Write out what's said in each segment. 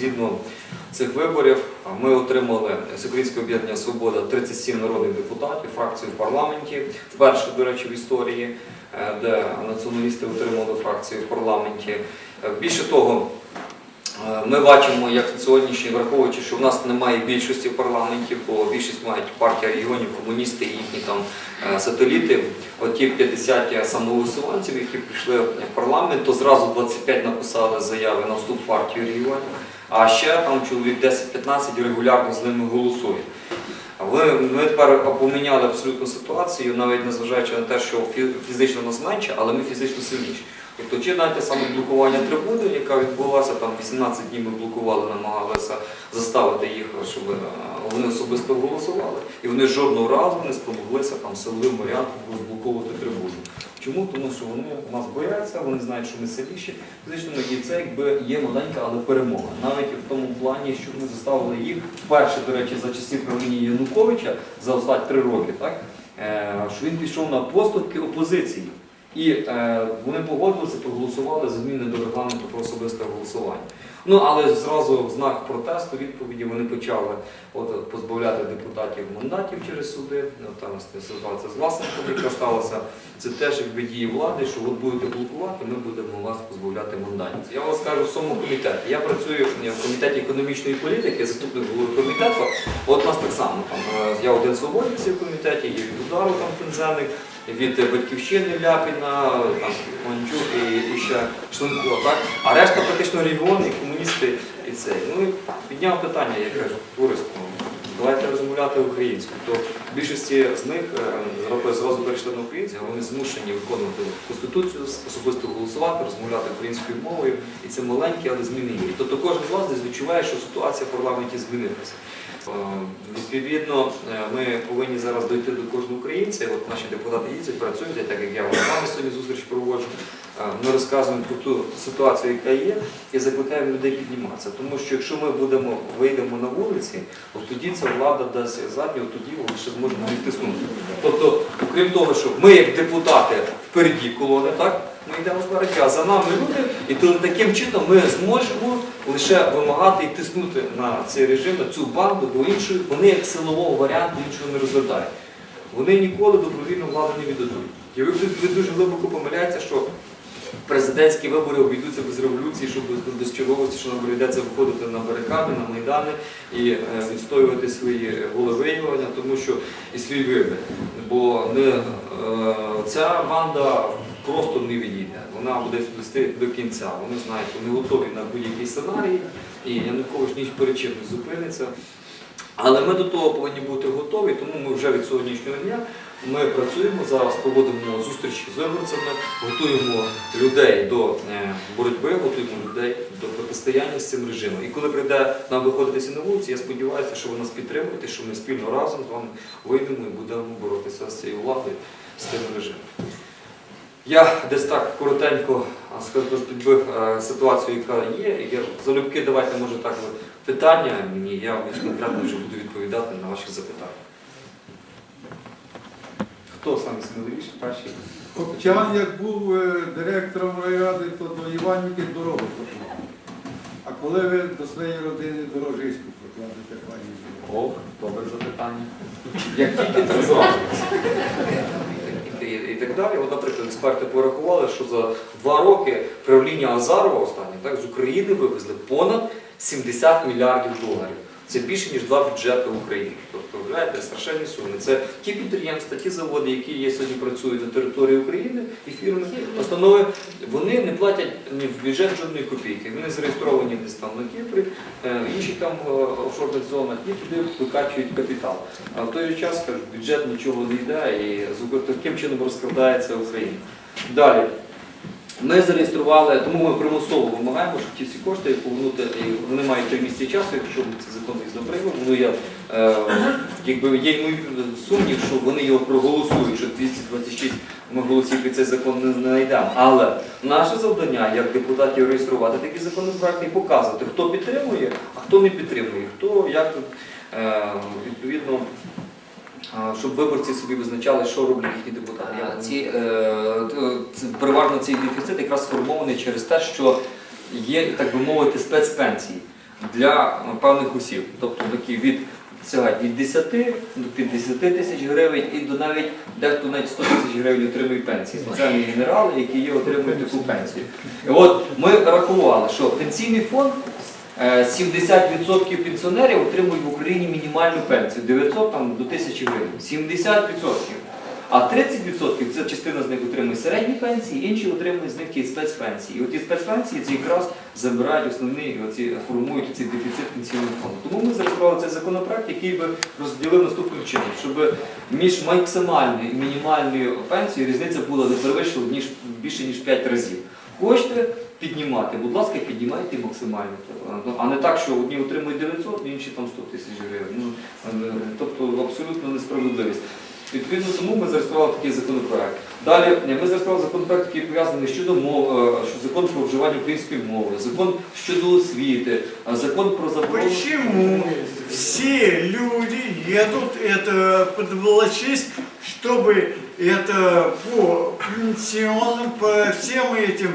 згідно цих виборів ми отримали Всеукраїнське об'єднання Свобода 37 народних депутатів, фракцію в парламенті. Вперше, до речі, в історії, е, де націоналісти отримали фракцію в парламенті. Е, Більше того, Е, Ми бачимо, як сьогоднішній, враховуючи, що в нас немає більшості в парламенті, бо більшість мають партія регіонів, комуністи і їхні там сателіти. Оті 50 самоголосуванців, які прийшли в парламент, то зразу 25 написали заяви на вступ в партію регіонів, а ще там чоловік 10-15 регулярно з ними голосує. Ми тепер поміняли абсолютно ситуацію, навіть незважаючи на те, що фі- фізично нас менше, але ми фізично сильніші. Тобто, чи навіть саме блокування трибуни, яка відбулася, там 18 днів ми блокували, намагалися заставити їх, щоб е, вони особисто голосували. І вони жодного разу не спромоглися там силовим варіантом розблоковувати трибуну. Чому? Тому що вони нас бояться, вони знають, що ми сильніші. Фізично і це якби є маленька, але перемога. Навіть в тому плані, що ми заставили їх вперше, до речі, за часів правління Януковича за останні три роки, так е, що він пішов на поступки опозиції. І е, вони погодилися, проголосували за зміни до регламенту про особисте голосування. Ну але зразу в знак протесту відповіді вони почали от, позбавляти депутатів мандатів через суди. Ну, там ситуація з власником, яка сталася. Це теж якби дії влади, що от будете блокувати, ми будемо вас позбавляти мандатів. Я вас кажу в цьому комітеті. Я працюю в комітеті економічної політики, заступник голови комітету. От нас так само там е, я один свободівець в комітеті, є від удару там Пензеник, від батьківщини Ляпіна, там Манчук і, і ще Шленко, так? А решта практично регіони, комуністи і це. Ну підняв питання, я кажу, товариство, давайте розмовляти українською. То в більшості з них е, зразу- перейшли на українську, вони змушені виконувати конституцію, особисто голосувати, розмовляти українською мовою, і це маленькі, але зміни є. Тобто кожен з вас десь відчуває, що ситуація в парламенті змінилася. Е, Відповідно, е, ми повинні зараз дойти до кожного українця. От наші депутати їздять, працюють, так як я з вами сьогодні зустріч проводжу. Ми розказуємо про ту ситуацію, яка є, і закликаємо людей підніматися. Тому що якщо ми будемо вийдемо на вулиці, от тоді ця влада дасть задню, от тоді вони ще зможемо відтиснути. Тобто, окрім того, що ми, як депутати, впереді колони, так? Ми йдемо спереді, а за нами люди, і то таким чином ми зможемо лише вимагати і тиснути на цей режим, на цю банду, бо іншої вони як силового варіанту іншого не розглядають. Вони ніколи добровільно владу не віддадуть. І ви дуже глибоко помиляєтеся, що президентські вибори обійдуться без революції, що без, що нам прийдеться виходити на барикади, на майдани і е, відстоювати свої волевиявлення, тому що і свій вибір. Бо не, е, ця банда просто не відійде. Вона буде вести до кінця. Вони знають, вони готові на будь-який сценарій, і Янукович ніч перед чим не зупиниться. Але ми до того повинні бути готові, тому ми вже від сьогоднішнього дня ми працюємо зараз, проводимо зустрічі з виборцями, готуємо людей до е, боротьби, готуємо людей до протистояння з цим режимом. І коли прийде нам виходитися на вулиці, я сподіваюся, що ви нас підтримуєте, що ми спільно разом з вами вийдемо і будемо боротися з цією владою, з цим режимом. Я десь так коротенько підбив е, ситуацію, яка є. Я залюбки давайте, може, так питання мені, я конкретно вже буду відповідати на ваші запитання. Хто саме сміливіший, перший? Копчан, як був е, директором райради, то до Іванівки дорогу проклав. А коли ви до своєї родини дорожиську прокладете, пані? О, добре запитання. Як тільки так зразу. І так далі. От, наприклад, експерти порахували, що за два роки правління Азарова останнє так, з України вивезли понад 70 мільярдів доларів. Це більше, ніж два бюджети України. Тобто, виявляєте, страшенні суми. Це ті підприємства, ті заводи, які є сьогодні працюють на території України і фірми, установи, вони не платять ні в бюджет жодної копійки. Вони зареєстровані десь там на Кіпрі, е, в інших там е, офшорних зонах, і туди викачують капітал. А в той же час кажуть, бюджет нічого не йде і таким чином розкрадається Україна. Далі. Ми зареєстрували, тому ми примусово вимагаємо, щоб ті всі кошти повернути, і вони мають три місяці часу, якщо цей закон дійсно прийме. Ну, я, е, якби є ймовірний сумнів, що вони його проголосують, що 226 ми голосів під цей закон не знайдемо. Але наше завдання як депутатів реєструвати такі законопроекти і показувати, хто підтримує, а хто не підтримує, хто як е, відповідно. Щоб виборці собі визначали, що роблять їхні депутати. Е, Ці, е, переважно цей дефіцит якраз сформований через те, що є, так би мовити, спецпенсії. для певних осіб, тобто такі від сягають від 10 до 50 тисяч гривень і до навіть дехто навіть 100 тисяч гривень отримує пенсії. Спеціальні генерали, які є, отримують таку пенсію. І от ми рахували, що пенсійний фонд е, 70% пенсіонерів отримують в Україні мінімальну пенсію 900 там, до 1000 гривень. 70%. А 30% це частина з них отримує середні пенсії, інші отримують з них ті спецпенсії. І от ті спецпенсії це якраз забирають основний, оці, формують цей дефіцит пенсійного фонду. Тому ми зареєстрували цей законопроект, який би розділив наступним чином, щоб між максимальною і мінімальною пенсією різниця була не перевищила ніж більше ніж 5 разів. Хочете піднімати, будь ласка, піднімайте максимально. Ну, А не так, що одні отримують 900, інші там 100 тисяч гривень. Ну, е, тобто абсолютно несправедливість. Відповідно тому ми зареєстрували такий законопроект. Далі е, ми зареєстрували законопроект, який пов'язаний щодо мов, е, що закон про вживання української мови, закон щодо освіти, е, закон про заборону. Почему все люди едут это подволочись, чтобы это по пенсионным, по всем этим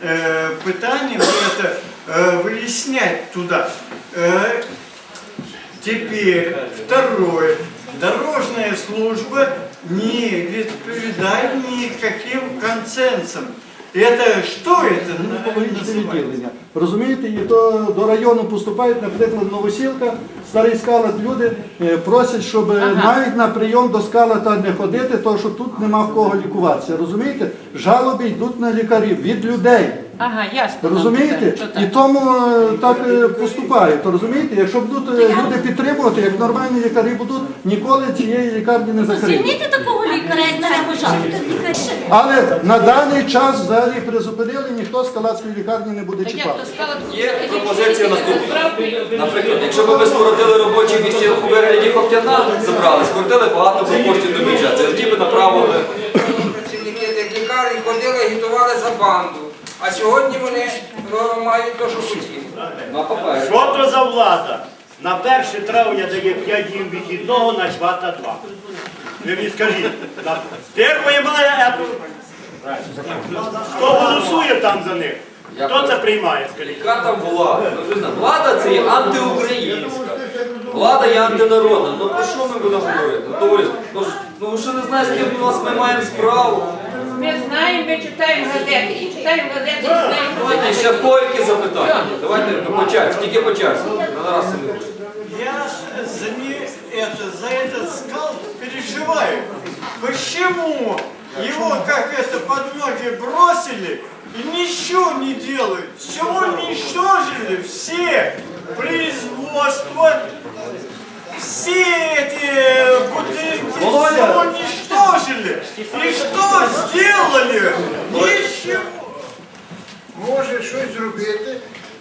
э, пытаниям это э, выяснять туда? Э, теперь второе. Дорожная служба не відповідає никаким консенсусам. Это что это? Політичне відділення. Розумієте, і то до району поступають, наприклад, Новосілка, старий скалат люди е, просять, щоб е, навіть на прийом до скалата не ходити, тому що тут нема в кого лікуватися. Розумієте? Жалоби йдуть на лікарів від людей. Ага, ясно. Розумієте? Що І так? тому е, так е, поступають. То розумієте, якщо будуть е, люди підтримувати, як нормальні лікарі будуть, ніколи цієї лікарні не закриють. Звільнити такого лікаря, як мене пожалуйста. Але на даний час взагалі призупинили, ніхто з калацької лікарні не буде як чіпати. то стало Є пропозиція наступна. Наприклад, якщо б ми скоротили робочі місця у вигляді Хоптяна, забрали, скоротили багато б коштів до бюджету. Ті б направили. Працівники тих лікарень ходили, агітували за банду. А сьогодні вони мають те, що хотіли. Що то за влада? На 1 травня дає 5 днів вихідного, на чвата 2. Ви мені скажіть, на- тепер приймає. Хто голосує там за них? Хто це приймає, скажіть? Яка там влада? Ну, влада це є антиукраїнська. Влада є антинародна. Ну про що ми будемо говорити? Ну, товариство, ну, ну ви що не знаєте, з ким у нас ми маємо справу? Ми знаємо, ми читаємо газети. І читаємо газети, і знаємо. Давайте ще в кого які запитання. Давайте по черзі, тільки по черзі. На раз не буде. Я с- за, не, это, за этот скал переживаю. Почему его как это под ноги бросили и ничего не делают? Все уничтожили, все производства, все эти бутылки, Володя! все уничтожили. И что сделали? Ничего. Може щось зробити,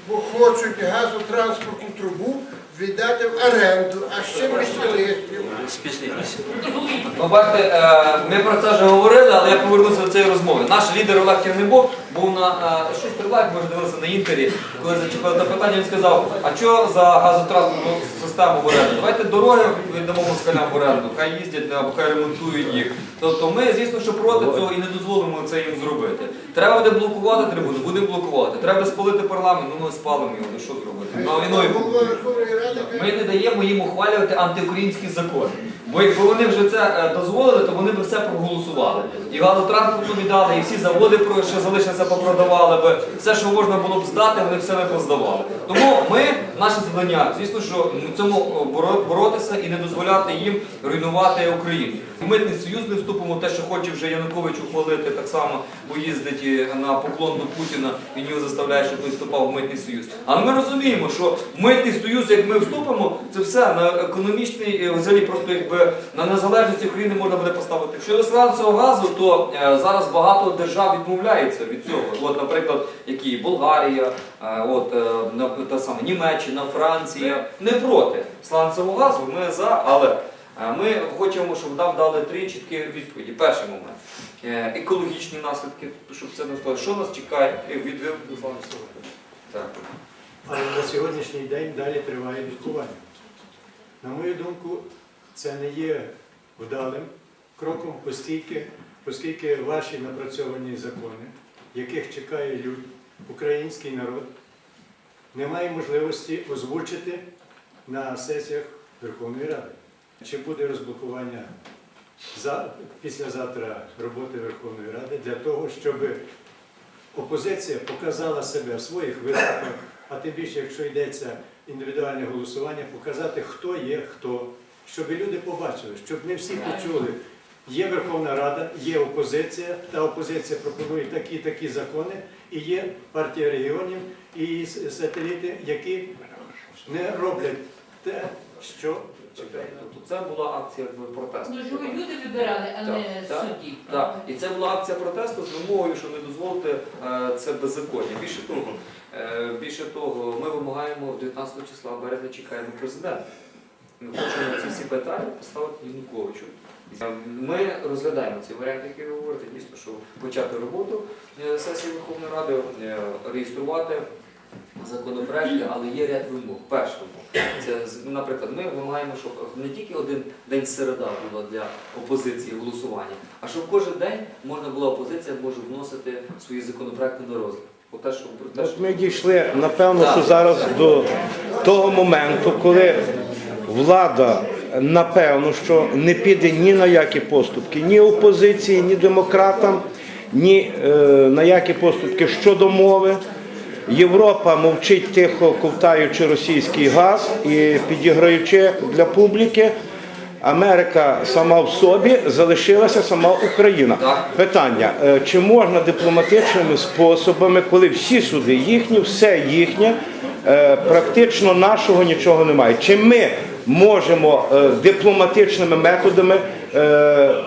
бо хочуть газотранспортну трубу віддати в оренду, а ще веселити. Ну, е, ми про це вже говорили, але я повернуся до цієї розмови. Наш лідер Олег Тягнебок був на е, щось прилайк, може дивилися на інтері, коли зачепили на питання, він сказав, а що за газотранспортну систему в оренду? Давайте дороги віддамо москалям в оренду, хай їздять або хай ремонтують їх. Тобто ми, звісно, що проти цього і не дозволимо це їм зробити. Треба буде блокувати трибуну, будемо блокувати. Треба спалити парламент, ну ми спалимо його, ну що зробити? Ради Ми не даємо їм ухвалювати антиукраїнські закони. Бо якби вони вже це е, дозволили, то вони б все проголосували. І газотранспорту віддали, і всі заводи, про- що залишилися, попродавали би. Все, що можна було б здати, вони все би поздавали. Тому ми, наше завдання, звісно, що в цьому боротися і не дозволяти їм руйнувати Україну. В митний союз не вступимо, те, що хоче вже Янукович ухвалити, так само, бо їздить на поклон до Путіна і його заставляє, щоб той вступав в митний союз. Але ми розуміємо, що митний союз, як ми вступимо, це все на економічний, е, взагалі просто якби на незалежність України можна буде поставити. Щодо сланцевого газу, то е, зараз багато держав відмовляється від цього. От, наприклад, які Болгарія, е, от е, та сама Німеччина, Франція не проти сланцевого газу. Ми за, але ми хочемо, щоб нам дали три чіткі відповіді. Перший момент е, екологічні наслідки, щоб це не стало. Що нас чекає від випуску сланцевого газу? Так. Але на сьогоднішній день далі триває лікування. На мою думку, це не є вдалим кроком, оскільки, оскільки ваші напрацьовані закони, яких чекає люд, український народ, немає можливості озвучити на сесіях Верховної Ради. Чи буде розблокування за, післязавтра роботи Верховної Ради для того, щоб опозиція показала себе в своїх виступах, а тим більше, якщо йдеться індивідуальне голосування, показати, хто є хто, щоб люди побачили, щоб не всі почули. Є Верховна Рада, є опозиція, та опозиція пропонує такі такі закони, і є партія регіонів і сателіти, які не роблять те, що чекають. Тобто це була акція якби, протесту. Ну, люди вибирали, а не Так, так, судді. Так, і це була акція протесту з вимогою, що не дозволити е, це беззаконня. Більше того, е, більше того, ми вимагаємо 19 числа березня чекаємо президента. Ми хочемо ці всі питання поставити Януковичу. Е, Ми розглядаємо ці варіанти, які ви говорите, дійсно, що почати роботу е, сесії Верховної Ради, е, реєструвати законопроекти, але є ряд вимог. Перша вимога. Це, наприклад, ми вимагаємо, щоб не тільки один день середа була для опозиції голосування, а щоб кожен день можна була опозиція може вносити свої законопроекти на розгляд. Те, що те, що ми дійшли, напевно, що зараз до того моменту, коли влада, напевно, що не піде ні на які поступки, ні опозиції, ні демократам, ні е, на які поступки щодо мови. Європа мовчить тихо, ковтаючи російський газ і підіграючи для публіки. Америка сама в собі залишилася сама Україна. Питання: е, чи можна дипломатичними способами, коли всі суди їхні, все їхнє, е, практично нашого нічого немає? Чи ми можемо е, дипломатичними методами,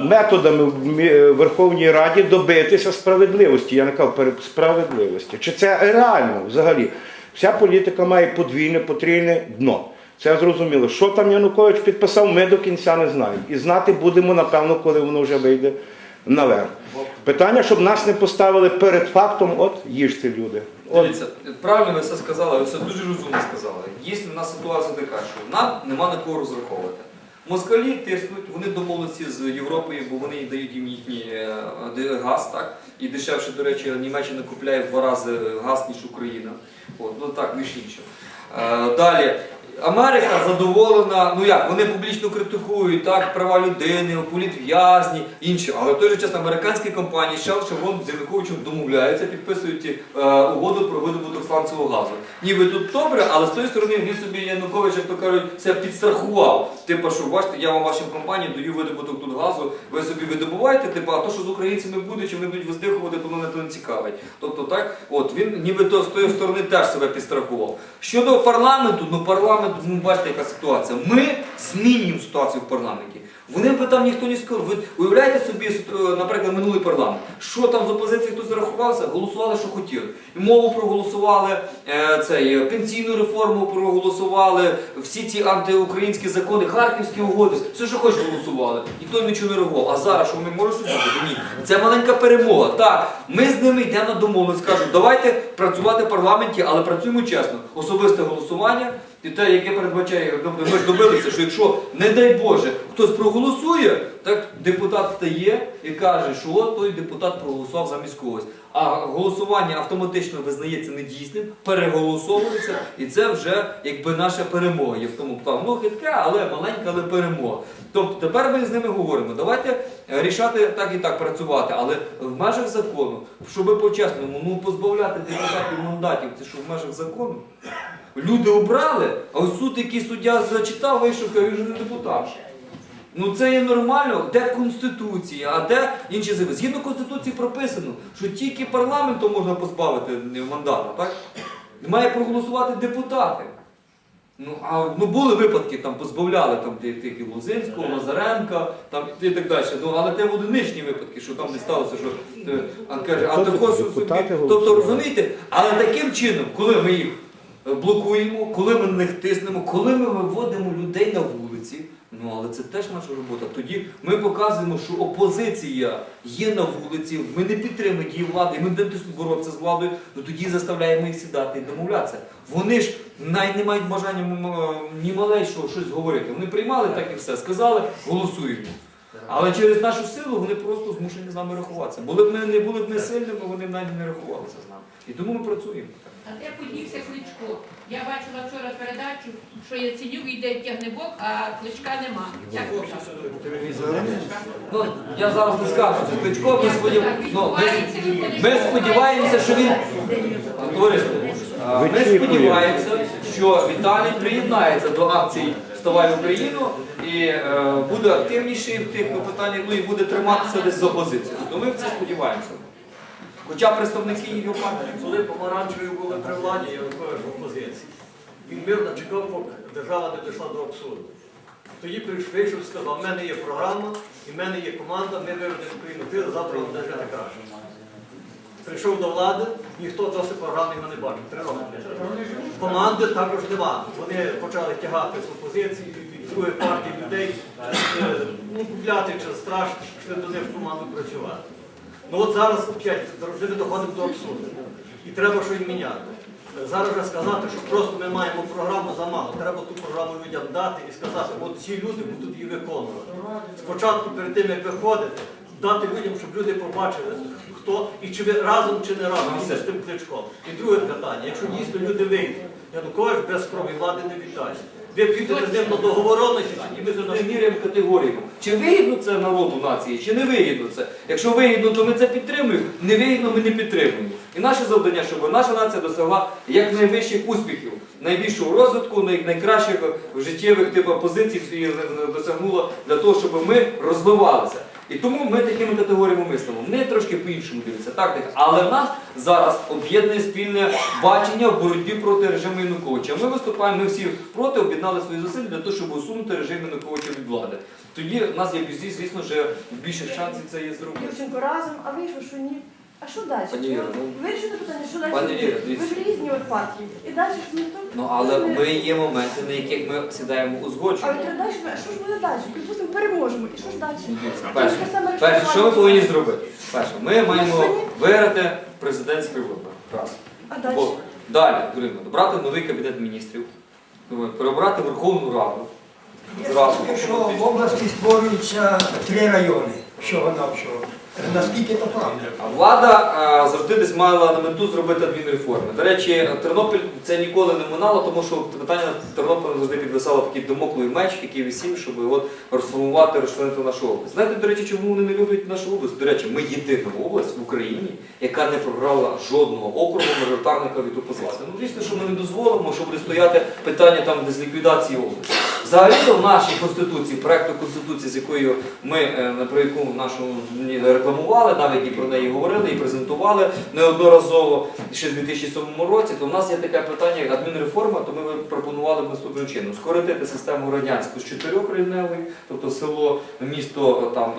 методами в Верховній Раді добитися справедливості? Я не кажу справедливості. Чи це реально взагалі? Вся політика має подвійне, потрійне дно. Це зрозуміло. Що там Янукович підписав, ми до кінця не знаємо. І знати будемо, напевно, коли воно вже вийде наверх. Питання, щоб нас не поставили перед фактом, от їжте люди. От Дивіться, правильно ви все сказали, ви все дуже розумно сказали. Дійсно, в нас ситуація така, що нам нема на кого розраховувати. Москалі тиснуть, вони домовилися з Європою, бо вони дають їм їхній е, газ, так? І дешевше, до речі, Німеччина купляє в два рази газ, ніж Україна. От, ну так, між іншим. Е, Далі. Америка задоволена, ну як, вони публічно критикують так, права людини, політв'язні, інші. Але в той же час американські компанії Shell, Chevron з Януковичем домовляються, підписують е, угоду про видобуток сланцевого газу. Ніби тут добре, але з тої сторони він собі Янукович, як то кажуть, це підстрахував. Типу, що бачите, я вам вашим компаніям даю видобуток тут газу, ви собі видобуваєте, типу, а то, що з українцями буде, чи вони будуть виздихувати, то мене то не цікавить. Тобто так, от він ніби то з тої сторони теж себе підстрахував. Щодо парламенту, ну парламент, ну бачите, яка ситуація. Ми змінюємо ситуацію в парламенті. Вони би там ніхто не сказав. Ви уявляєте собі, е, наприклад, минулий парламент. Що там з опозиції хтось зарахувався, голосували, що хотіли. Мову проголосували, е, цей, е, пенсійну реформу проголосували, всі ці антиукраїнські закони, харківські угоди, все, що хоч голосували. Ніхто нічого не реагував. А зараз що ми можемо зробити? Ні. Це маленька перемога. Так, ми з ними йдемо на домовленість, кажуть, давайте працювати в парламенті, але працюємо чесно. Особисте голосування. І те, яке передбачає, тобто ми ж добилися, що якщо, не дай Боже, хтось проголосує, так депутат стає і каже, що от той депутат проголосував замість когось. А голосування автоматично визнається недійсним, переголосовується, і це вже якби наша перемога. Є в тому плані. Ну хитка, але маленька, але перемога. Тобто тепер ми з ними говоримо. Давайте е, рішати так і так працювати, але в межах закону, щоб по-чесному, ну позбавляти депутатів мандатів, це що в межах закону. Люди обрали, а ось суд, який суддя зачитав, вийшов, каже, він же не депутат. Ну це є нормально, де Конституція, а де інші закони. Згідно Конституції прописано, що тільки парламентом можна позбавити мандата, так? Має проголосувати депутати. Ну, а ну, були випадки, там позбавляли там, тих, і Лозинського, Лазаренка там, і так далі. Ну, але це одиничні випадки, що там не сталося, що е, а, каже, а Тобто також собі. Тобто розумієте, але таким чином, коли ми їх е, блокуємо, коли ми на них тиснемо, коли ми виводимо людей на вулиці. Ну але це теж наша робота. Тоді ми показуємо, що опозиція є на вулиці, ми не підтримуємо дії влади, ми не боротися з владою, ну тоді заставляємо їх сідати і домовлятися. Вони ж навіть не мають бажання ні малейшого щось говорити. Вони приймали так і все, сказали, голосуємо. Але через нашу силу вони просто змушені з нами рахуватися. Були б ми не були б ми сильними, вони б навіть не рахувалися з нами. І тому ми працюємо. А де подівся Кличко? Я бачила вчора передачу, що Яценюк йде тягнебок, а Кличка нема. Як так? Ну, я зараз не скажу, що Кличко, ми, сподів... ну, ми, ми сподіваємося, що він. Товариство, а, Ми сподіваємося, що Віталій приєднається до акцій Вставай в Україну і е, буде активніший в тих питаннях, ну і буде триматися десь з опозицією. То ми в це сподіваємося. Хоча представники його партії. Коли помаранчеві були при владі, я виходжу в опозиції. Він мирно чекав, поки держава не дійшла до абсурду. Тоді прийшов, вийшов, сказав, в мене є програма, і в мене є команда, ми виведемо Україну, ти завтра буде жити краще. Прийшов до влади, ніхто досить програми не бачив. Три роки. Команди також нема. Вони почали тягати з опозиції, від других партій людей, е, ну, купляти через страх, йшли до них в команду працювати. Ну от зараз опять завжди доходимо до абсурду. І треба щось міняти. Зараз вже сказати, що просто ми маємо програму замало. Треба ту програму людям дати і сказати, от ці люди будуть її виконувати. Спочатку перед тим, як виходити, дати людям, щоб люди побачили, хто і чи ви разом, чи не разом йдете з тим кличком. І друге питання, якщо дійсно люди вийдуть, Янукович без крові влади не віддасть. Ви підете з ним на договоренності, і ми до нас міряємо категоріями. Чи вигідно це народу нації, чи не вигідно це. Якщо вигідно, то ми це підтримуємо. Не вигідно, ми не підтримуємо. І наше завдання, щоб наша нація досягла якнайвищих успіхів, найбільшого розвитку, найкращих життєвих типу, позицій і досягнула для того, щоб ми розвивалися. І тому ми такими категоріями мислимо. Вони трошки по-іншому дивляться, тактика. Але в нас зараз об'єднує спільне бачення в боротьбі проти режиму Януковича. Ми виступаємо, ми всі проти, об'єднали свої зусилля для того, щоб усунути режим Януковича від влади. Тоді в нас є звісно, вже більше шансів це є зробити. Дівчинко разом, а вийшло, що ні. А що далі? Пані Віра, ну, Вирішили питання, що далі? Пані Віра, Ви дивіться. ж різні от партії. І далі ж ніхто... Ну але ми є моменти, на яких ми сідаємо А узгодження. от далі, а що ж буде далі? Припустимо, переможемо. І що ж далі? Перше, перше, що ми повинні зробити? Перше, ми маємо виграти президентські вибори. Раз. А далі? Бо далі, Дурина, добрати новий кабінет міністрів, думаю, перебрати Верховну Раду. Зразу. Що в області створюються три райони, всього-навсього. Наскільки це правда? Влада а, завжди десь мала на мету зробити адмінреформи. До речі, Тернопіль це ніколи не минало, тому що питання Тернополя завжди підвисало такий домоклий меч, який висів, щоб от розформувати, розчленити нашу область. Знаєте, до речі, чому вони не люблять нашу область? До речі, ми єдина область в Україні, яка не програла жодного округу мажоритарника від опозиції. Ну, звісно, що ми не дозволимо, що буде стояти питання там з ліквідації області. Взагалі в нашій конституції, проекту конституції, з якою ми е, про яку нашу рекламували, навіть і про неї говорили, і презентували неодноразово ще в 2007 році, то в нас є таке питання, як адмінреформа, то ми пропонували б наступним чином. Скоротити систему радянську з чотирьох районевої, тобто село, місто, там,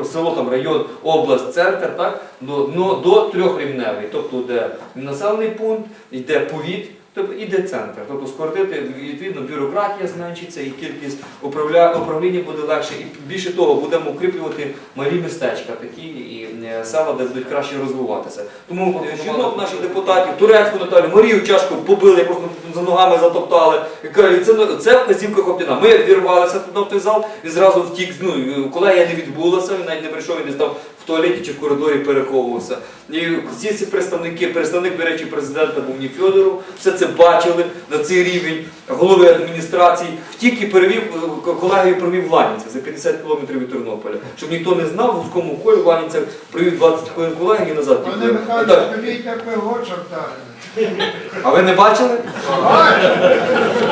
е, село, там, район, область, центр, так, до, ну, до трьохрівневої, тобто де населений пункт, йде повіт, Тобто іде центр, тобто скоротити відповідно бюрократія зменшиться і кількість управля... управління буде легше. І більше того, будемо укріплювати малі містечка такі і е, села, де будуть краще розвиватися. Тому е, жінок наших депутатів, турецьку Наталю, Марію Чашку побили, просто за ногами затоптали. І кажуть, Це, це вказівка Хоптіна. Ми вірвалися туди в той зал, він зразу втік. Ну, і колегія не відбулася, він навіть не прийшов, він десь там в туалеті чи в коридорі переховувався. І всі ці представники, представник, до речі, президента був ні Фьодоров, все це бачили на цей рівень голови адміністрації, втік і перевів колегію провів в за 50 кілометрів від Тернополя. Щоб ніхто не знав, в вузькому колі в провів 20 хвилин колегії назад. Пане Михайло, скажіть, як ви гочем дали? А ви не бачили?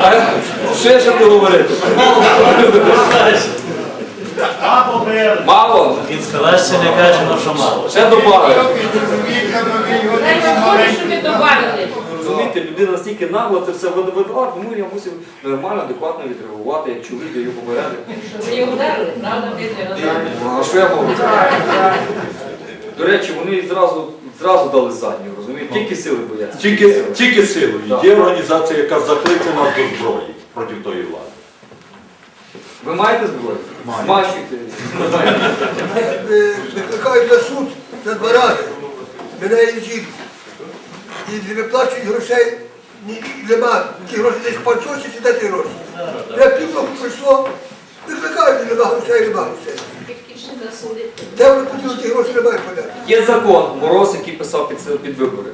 А Ще що ти говорити? А побили. Мало? Інсталяція не кажемо, що мало. Ще добавили. Дай Боже, що ви добавили. Розумієте, людина настільки нагла це все видала, тому я мусив нормально, адекватно відреагувати, як чоловік, я його попередив. Ви його ударили, правда, А що я можу? До речі, вони зразу, зразу дали задню, розумієте? Тільки сили бояться. Тільки, тільки силою. Є організація, яка закликана до зброї проти тої влади. Ви маєте зброю? Змащуйте. Викликають на суд за два рази. Мене і жінку. І не виплачують грошей, ні, нема. Ті гроші десь панчосі, чи де ті гроші. Вже півроку пройшло, викликають, нема грошей, нема грошей. Де вони поділи ті гроші, немає поляки. Є закон, Мороз, який писав під, під вибори.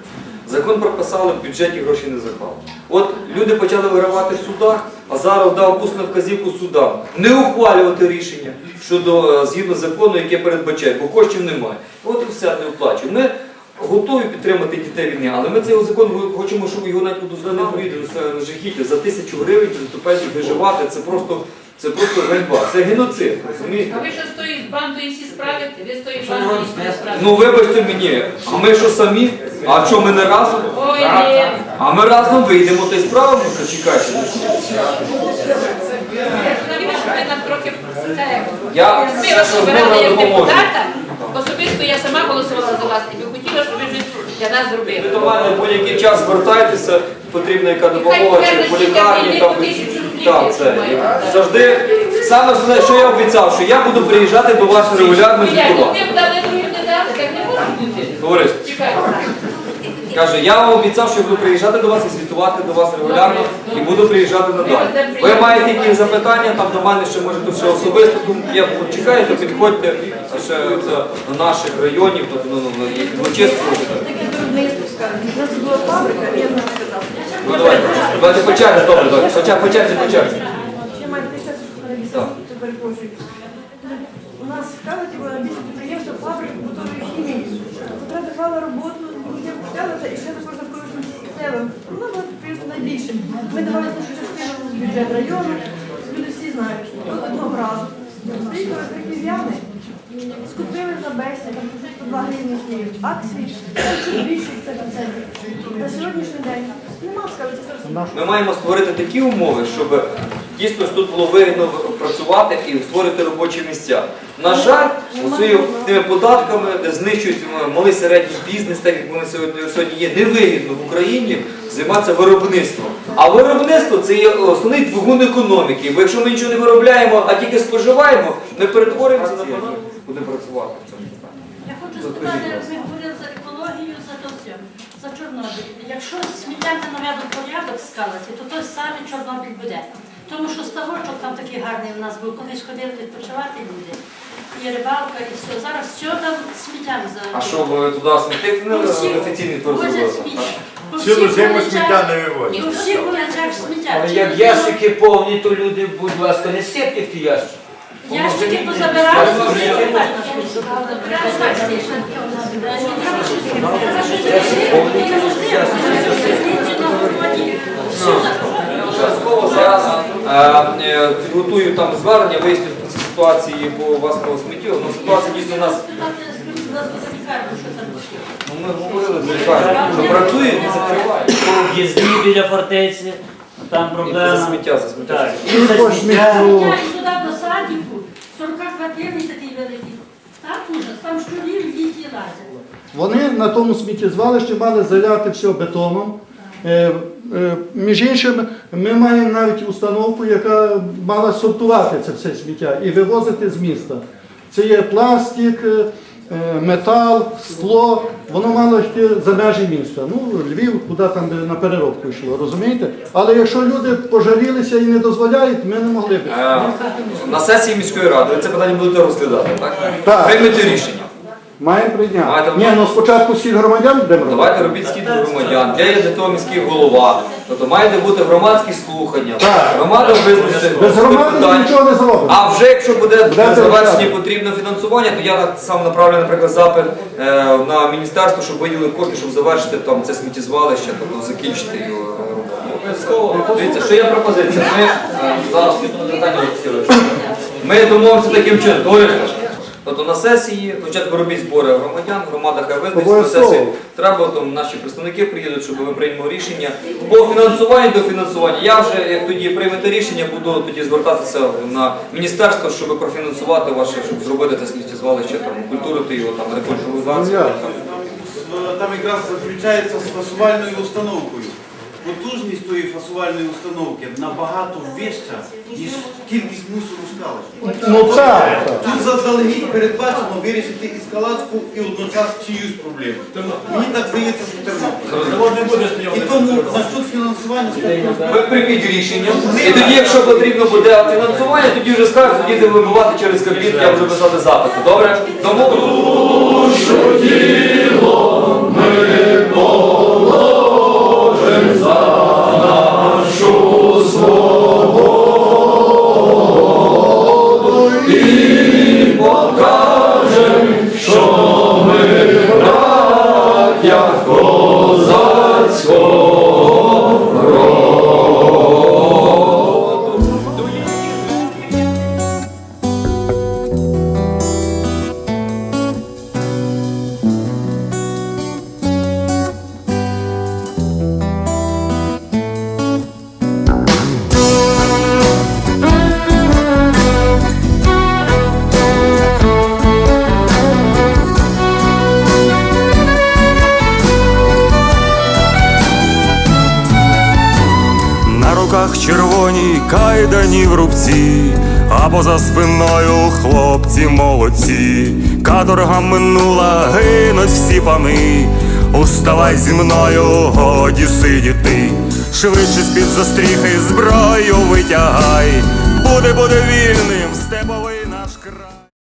Закон прописали, в бюджеті гроші не заклали. От люди почали вигравати в судах, а зараз дав усну вказівку судам не ухвалювати рішення щодо е, згідно закону, яке передбачає, бо коштів немає. От і все не оплачує. Ми готові підтримати дітей війни, але ми цей закон хочемо, щоб його навіть це жахіття. За тисячу гривень літопедів виживати, це просто це просто ганьба, це геноцид, розумієте? А ви що з тою бандою всі справите? Ви тою бандою всі справите? Ну вибачте мені, а ми що самі? А що ми не разом? Ой, ні. А ми разом вийдемо та й справимося, чекайте. Навіть щоб ви нам трохи це, Я все, вас що зможу, як допоможу. депутата. Особисто я сама голосувала за вас і би хотіла, щоб ви щось для нас Ви зробили. до мене в будь-який час звертайтеся, потрібна яка допомога, чи в полікарні, там, так, це. Завжди, саме основне, що я обіцяв, що я буду приїжджати до вас регулярно Ну, як, звітувати. одним дали, другим не дали, так не може бути. Товариство, Чекайте. Каже, я вам обіцяв, що буду приїжджати до вас і звітувати до вас регулярно і буду приїжджати надалі. Ви маєте якісь запитання там до мене, ще може тут ще особисто, я чекаю, то підходьте ще до наших районів, і Лучиську. Таке виробництво скажуть. У нас була фабрика, я вам сказав. Ну давайте, давайте по черзі, добре, добре, по черзі, по черзі, по черзі. Я маю те час, що переписати, то перепрошую. У нас в Калаті було більше підприємство фабрики побутової хімії. Котра давала роботу людям в Калата і ще також навколишнім ну, найбільшим. Ми давали нашу частину в бюджет району. Люди всі знають. От одного разу. Приїхали приків'яни, скупили за бесід, по два гривні. Акції, більше чуть більше 50%. На сьогоднішній день нема, скажуть, Ми маємо створити такі умови, щоб дійсно ж тут було вигідно працювати і створити робочі місця. На жаль, своїми тими податками, знищують е, малий середній бізнес, так як вони сьогодні, є, невигідно в Україні займатися виробництвом. А виробництво це є основний двигун економіки. Бо якщо ми нічого не виробляємо, а тільки споживаємо, ми перетворюємося на. Будемо працювати в цьому питанні. Я хочу спитати, ви говорили за екологію, за то все, за Чорнобиль. Якщо сміття не порядок в то той самий Чорнобиль буде. Тому що ставочок там такий гарний у нас був, колись ходили відпочивати люди. І рибалка, і все. Зараз все там сміттям за. А що ви туди смітник не офіційний Возять сміття. По Цілу всіх зиму вулицях- сміття не вивозять. І у всіх вулицях сміття. Але як ящики повні, то люди, будь ласка, не сипте в ті ящики. Ящики позабирали, Я всі розумію. так. Треба щось зробити. Все Обов'язково зараз е, е, підготую там звернення, виясню ці ситуації по власного сміттю. Ну, ситуація дійсно у нас, ну, ми говорили що працює, не закриває. В'їзді біля фортеці, там І за сміття, за сміття. Так. І по сміттю. Я сюди до садіку, 40 квартирний такий великий. Так ужас, там щурів діти лазять. Вони на тому сміттєзвалищі мали заляти все бетоном. Е, е, Між іншим, ми маємо навіть установку, яка мала сортувати це все сміття і вивозити з міста. Це є пластик, е, метал, скло, воно мало йти за межі міста. Ну, Львів, куди там на переробку йшло, розумієте? Але якщо люди пожалілися і не дозволяють, ми не могли б. Е, На сесії міської ради ви це питання будете розглядати, так? Так. Приймете рішення. Маємо прийняти. Маєте- Ні, ну спочатку всіх громадян будемо робити. Давайте робіть скид громадян. Для є для того міський голова. Тобто маєте бути громадські слухання. Так. Громада визначиться. Без громади питання. нічого не зробимо. А вже якщо буде Буде завершення потрібно фінансування, то я так само направлю, наприклад, запит е, на міністерство, щоб виділили кошти, щоб завершити там це сміттєзвалище, тобто закінчити його роботу. Обов'язково. Дивіться, що є пропозиція. Ми е, зараз питання Олексій Ми домовимося таким чином. Товариство. Тобто на сесії, спочатку робіть збори громадян, громада хай визначиться на сесії. Треба, там наші представники приїдуть, щоб ми приймемо рішення. По фінансуванню до фінансування. Я вже, як тоді приймете рішення, буду тоді звертатися на міністерство, щоб профінансувати ваше, щоб зробити це сміттєзвалище, там, культурити його, там, рекультуризацію. Ну, там. Там якраз заключається з фасувальною установкою. Потужність тої фасувальної установки набагато вища, ніж кількість мусору скалища. Ну це. Тут заздалегідь передбачено вирішити ескалацьку і одночасно чиюсь проблему. Мені так здається, що Тернопіль. І тому насчет фінансування Ви прийміть рішення, і тоді, якщо потрібно буде фінансування, тоді вже скажете, тоді вибивати через кабінет, я буду писати запити. Добре? Домовились? На молодці. Каторга минула, гинуть всі пани. Уставай зі мною, годі сидіти. Швидше з-під застріхи зброю витягай. Буде, буде вільним степовий.